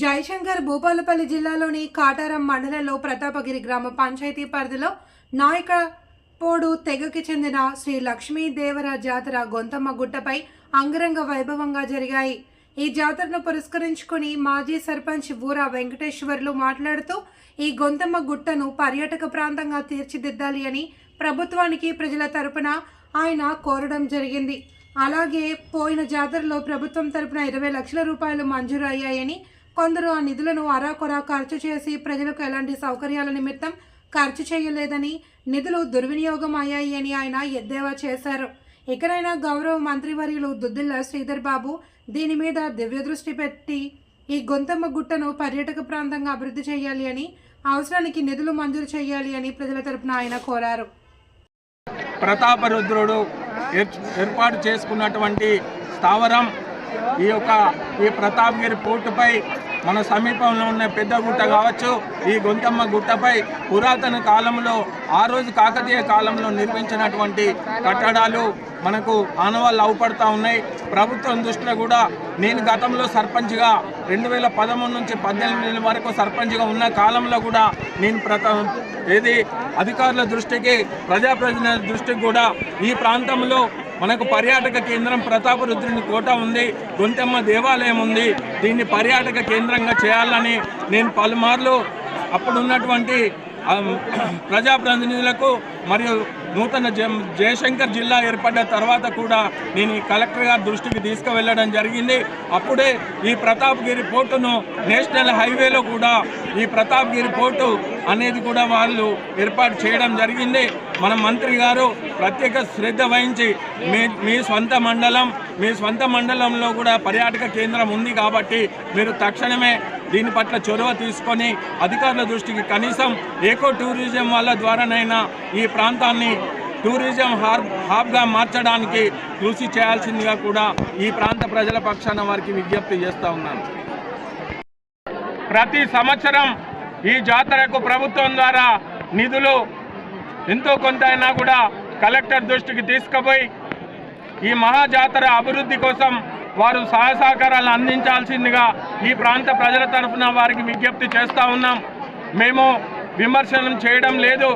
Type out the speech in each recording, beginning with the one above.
జయశంకర్ భూపాలపల్లి జిల్లాలోని కాటారం మండలంలో ప్రతాపగిరి గ్రామ పంచాయతీ పరిధిలో నాయకపోడు తెగకి చెందిన శ్రీ లక్ష్మీదేవర జాతర గొంతమ్మ గుట్టపై అంగరంగ వైభవంగా జరిగాయి. ఈ జాతరను పురస్కరించుకుని మాజీ సర్పంచ్ ఊరా వెంకటేశ్వర్లు మాట్లాడుతూ ఈ గొంతమ్మ గుట్టను పర్యాటక ప్రాంతంగా తీర్చిదిద్దాలి అని ప్రభుత్వానికి ప్రజల తరపున ఆయన కోరడం జరిగింది. అలాగే పోయిన జాతరలో ప్రభుత్వం తరపున ఇరవై లక్షల రూపాయలు మంజూరు అయ్యాయని కొందరు ఆ నిధులను అరాకొరా ఖర్చు చేసి ప్రజలకు ఎలాంటి సౌకర్యాల నిమిత్తం ఖర్చు చేయలేదని నిధులు దుర్వినియోగం అయ్యాయి అని ఆయన ఎద్దేవా చేశారు. ఇకనైనా గౌరవ మంత్రివర్యులు దుద్దిల్ల శ్రీధర్ బాబు దీని మీద దివ్య దృష్టి పెట్టి ఈ గొంతమ్మ గుట్టను పర్యాటక ప్రాంతంగా అభివృద్ధి చేయాలి అని అవసరానికి నిధులు మంజూరు చేయాలి అని ప్రజల తరపున ఆయన కోరారు. ప్రతాపరుద్రుడు ఏర్పాటు చేసుకున్నటువంటి స్థావరం ఈ యొక్క ఈ ప్రతాప్గిరి పోర్టుపై మన సమీపంలో ఉన్న పెద్ద గుట్ట కావచ్చు ఈ గొంతమ్మ గుట్టపై పురాతన కాలంలో ఆ రోజు కాకతీయ కాలంలో నిర్మించినటువంటి కట్టడాలు మనకు ఆనవాళ్ళు అవుపడతా ఉన్నాయి. ప్రభుత్వం దృష్టిలో కూడా నేను గతంలో సర్పంచ్గా రెండు వేల పదమూడు నుంచి పద్దెనిమిది వరకు సర్పంచ్గా ఉన్న కాలంలో కూడా నేను ప్రత ఏది అధికారుల దృష్టికి ప్రజాప్రతినిధుల దృష్టికి కూడా ఈ ప్రాంతంలో మనకు పర్యాటక కేంద్రం ప్రతాపరుద్రుని కోట ఉంది గొంతెమ్మ దేవాలయం ఉంది. దీన్ని పర్యాటక కేంద్రంగా చేయాలని నేను పలుమార్లు అప్పుడున్నటువంటి ప్రజాప్రతినిధులకు మరియు నూతన జయశంకర్ జిల్లా ఏర్పడ్డ తర్వాత కూడా నేను ఈ కలెక్టర్ గారి దృష్టికి తీసుకువెళ్ళడం జరిగింది. అప్పుడే ఈ ప్రతాప్గిరి పోర్టును నేషనల్ హైవేలో కూడా ఈ ప్రతాప్గిరి పోర్టు అనేది కూడా వాళ్ళు ఏర్పాటు చేయడం జరిగింది. మన మంత్రి గారు ప్రత్యేక శ్రద్ధ వహించి మీ మీ సొంత మండలం మీ స్వంత మండలంలో కూడా పర్యాటక కేంద్రం ఉంది కాబట్టి మీరు తక్షణమే దీని పట్ల చొరవ తీసుకొని అధికారుల దృష్టికి కనీసం ఏకో టూరిజం వాళ్ళ ద్వారానైనా ఈ ప్రాంతాన్ని టూరిజం హాబ్ హాబ్గా మార్చడానికి కృషి చేయాల్సిందిగా కూడా ఈ ప్రాంత ప్రజల పక్షాన వారికి విజ్ఞప్తి చేస్తూ ఉన్నాను. ప్రతి సంవత్సరం ఈ జాతరకు ప్రభుత్వం ద్వారా నిధులు ఎంతో కొంత అయినా కూడా కలెక్టర్ దృష్టికి తీసుకుపోయి ఈ మహాజాతర అభివృద్ధి కోసం వారు సహాయ సహకారాలు అందించాల్సిందిగా ఈ ప్రాంత ప్రజల తరఫున వారికి విజ్ఞప్తి చేస్తూ ఉన్నాం. మేము విమర్శనం చేయడం లేదు.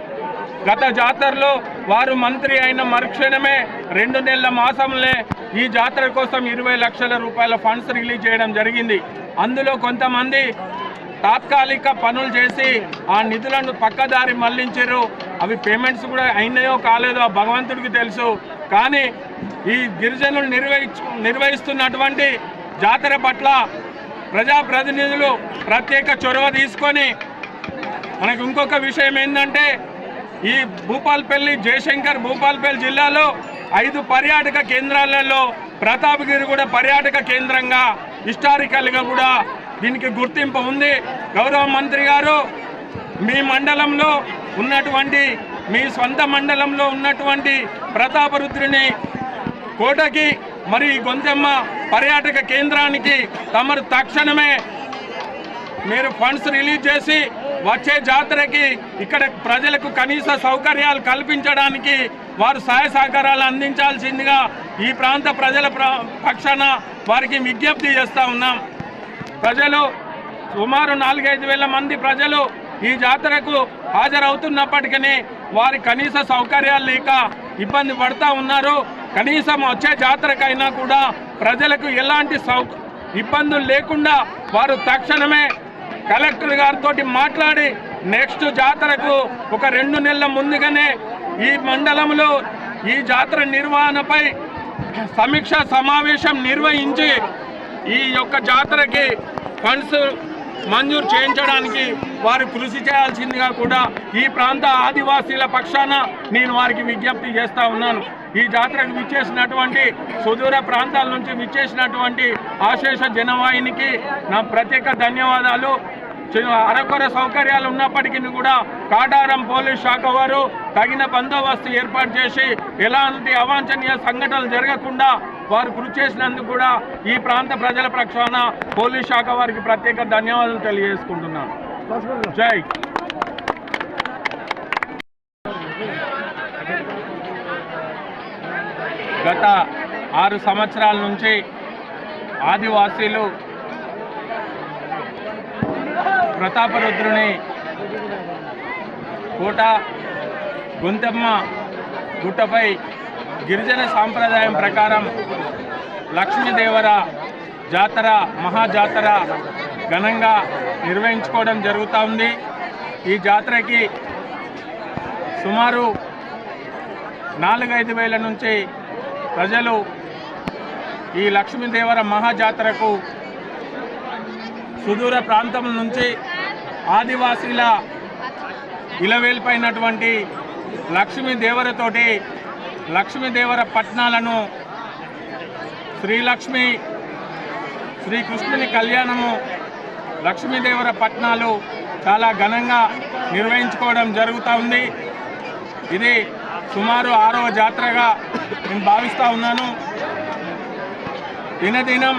గత జాతరలో వారు మంత్రి అయిన మరుక్షణమే రెండు నెలల మాసంలో ఈ జాతర కోసం ఇరవై లక్షల రూపాయల ఫండ్స్ రిలీజ్ చేయడం జరిగింది. అందులో కొంతమంది తాత్కాలిక పనులు చేసి ఆ నిధులను పక్కదారి మళ్ళించారు. అవి పేమెంట్స్ కూడా అయినాయో కాలేదో ఆ భగవంతుడికి తెలుసు. కానీ ఈ గిరిజనులు నిర్వహించు నిర్వహిస్తున్నటువంటి జాతర పట్ల ప్రజాప్రతినిధులు ప్రత్యేక చొరవ తీసుకొని మనకు ఇంకొక విషయం ఏంటంటే ఈ భూపాల్పల్లి జయశంకర్ భూపాల్పల్లి జిల్లాలో ఐదు పర్యాటక కేంద్రాలలో ప్రతాప్గిరి కూడా పర్యాటక కేంద్రంగా హిస్టారికల్గా కూడా దీనికి గుర్తింపు ఉంది. గౌరవ మంత్రి గారు మీ మండలంలో ఉన్నటువంటి మీ సొంత మండలంలో ఉన్నటువంటి ప్రతాపరుద్రుని కోటకి మరి గొంతెమ్మ పర్యాటక కేంద్రానికి తమరు తక్షణమే మీరు ఫండ్స్ రిలీజ్ చేసి వచ్చే జాతరకి ఇక్కడ ప్రజలకు కనీస సౌకర్యాలు కల్పించడానికి వారు సహాయ సహకారాలు అందించాల్సిందిగా ఈ ప్రాంత ప్రజల ప్ర- పక్షాన వారికి విజ్ఞప్తి చేస్తూ ఉన్నాం. ప్రజలు సుమారు నాలుగైదు వేల మంది ప్రజలు ఈ జాతరకు హాజరవుతున్నప్పటికీ వారి కనీస సౌకర్యాలు లేక ఇబ్బంది పడుతూ ఉన్నారు. కనీసం వచ్చే జాతరకైనా కూడా ప్రజలకు ఎలాంటి సౌ ఇబ్బందులు లేకుండా వారు తక్షణమే కలెక్టర్ గారితో మాట్లాడి నెక్స్ట్ జాతరకు ఒక రెండు నెలల ముందుగానే ఈ మండలంలో ఈ జాతర నిర్వహణపై సమీక్ష సమావేశం నిర్వహించి ఈ యొక్క జాతరకి ఫండ్స్ మంజూరు చేయించడానికి వారు కృషి చేయాల్సిందిగా కూడా ఈ ప్రాంత ఆదివాసీల పక్షాన నేను వారికి విజ్ఞప్తి చేస్తా ఉన్నాను. ఈ జాతరకు విచ్చేసినటువంటి సుదూర ప్రాంతాల నుంచి విచ్చేసినటువంటి ఆశేష జనవాహినికి నా ప్రత్యేక ధన్యవాదాలు. అరకొర సౌకర్యాలు ఉన్నప్పటికీ కూడా కాటారం పోలీస్ శాఖ వారు తగిన బందోబస్తు ఏర్పాటు చేసి ఎలాంటి అవాంఛనీయ సంఘటనలు జరగకుండా వారు కృషి చేసినందుకు కూడా ఈ ప్రాంత ప్రజల ప్రక్షాళన పోలీస్ శాఖ వారికి ప్రత్యేక ధన్యవాదాలు తెలియజేసుకుంటున్నాను. జై. గత ఆరు సంవత్సరాల నుంచి ఆదివాసీలు ప్రతాపరుద్రుని కోట గుంతమ్మ గుట్టపై గిరిజన సాంప్రదాయం ప్రకారం లక్ష్మీదేవర జాతర మహాజాతర ఘనంగా నిర్వహించుకోవడం జరుగుతూ ఉంది. ఈ జాతరకి సుమారు నాలుగైదు వేల నుంచి ప్రజలు ఈ లక్ష్మీదేవర మహాజాతరకు సుదూర ప్రాంతం నుంచి ఆదివాసీల ఇలవేల్పైనటువంటి లక్ష్మీదేవరతోటి లక్ష్మీదేవర పట్నాలను శ్రీలక్ష్మి శ్రీకృష్ణుని కళ్యాణము లక్ష్మీదేవర పట్నాలు చాలా ఘనంగా నిర్వహించుకోవడం జరుగుతూ ఉంది. ఇది సుమారు ఆరవ జాతరగా నేను భావిస్తూ ఉన్నాను. దినదినం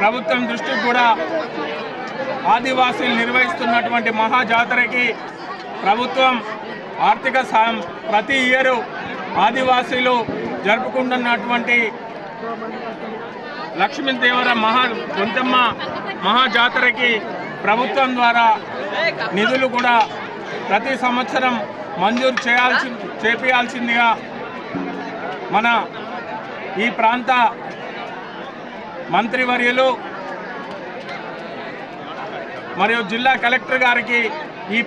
ప్రభుత్వం దృష్టికి కూడా ఆదివాసీలు నిర్వహిస్తున్నటువంటి మహాజాతరకి ప్రభుత్వం ఆర్థిక సాయం ప్రతి ఇయరు ఆదివాసీలు జరుపుకుంటున్నటువంటి లక్ష్మీదేవర మహా గొంతమ్మ మహాజాతరకి ప్రభుత్వం ద్వారా నిధులు కూడా ప్రతి సంవత్సరం మంజూరు చేయాల్సి చేపియాల్సిందిగా మన ఈ ప్రాంత మంత్రివర్యులు మరియు జిల్లా కలెక్టర్ గారికి